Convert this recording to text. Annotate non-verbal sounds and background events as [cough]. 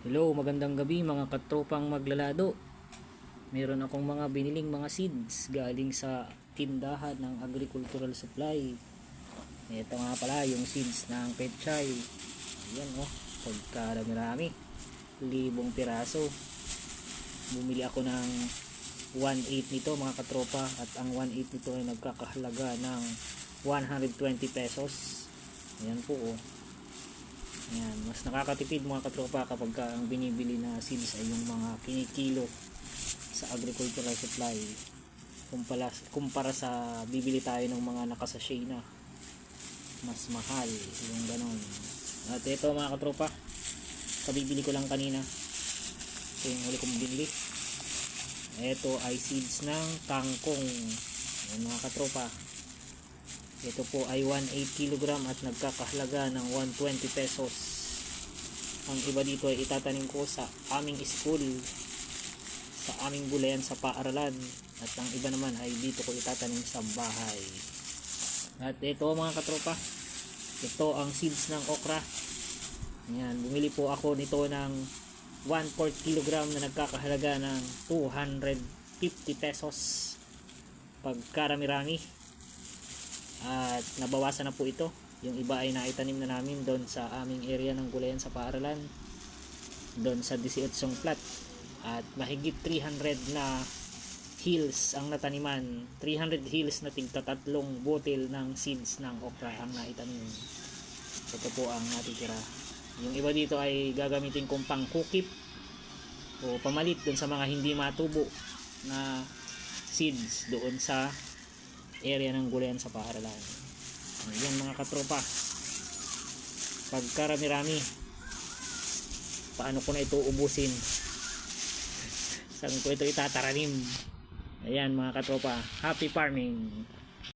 Hello, magandang gabi mga katropang maglalado. Meron akong mga biniling mga seeds galing sa tindahan ng agricultural supply. Ito nga pala yung seeds ng pechay. Ayan oh, pagkarami-rami. Libong piraso. Bumili ako ng 1.8 nito mga katropa at ang 1.8 nito ay nagkakahalaga ng 120 pesos. Ayan po oh. Ayan, mas nakakatipid mga katropa kapag ka ang binibili na seeds ay yung mga kinikilo sa agricultural supply kumpara, kumpara sa bibili tayo ng mga nakasashay na mas mahal yung ganon at ito mga katropa kabibili ko lang kanina. Ito yung huli kong binili. Ito ay seeds ng kangkong. Ayan mga katropa ito po ay 1.8 kg at nagkakahalaga ng 120 pesos. Ang iba dito ay itatanim ko sa aming school, sa aming gulayan sa paaralan. At ang iba naman ay dito ko itatanim sa bahay. At ito mga katropa, ito ang seeds ng okra. Ayan, bumili po ako nito ng 1 4 kg na nagkakahalaga ng 250 pesos. Pagkarami-rami at nabawasan na po ito. Yung iba ay naitanim na namin doon sa aming area ng gulayan sa paaralan doon sa 18 plat at mahigit 300 na hills ang nataniman. 300 hills na tigta tatlong botel ng seeds ng okra ang naitanim. Ito po ang natitira. Yung iba dito ay gagamitin kong pang kukip o pamalit doon sa mga hindi matubo na seeds doon sa area ng gulayan sa paaralan. Ayan mga katropa. Pagkarami-rami, paano ko na ito ubusin? [laughs] Saan ko ito itataranim? Ayan mga katropa, happy farming!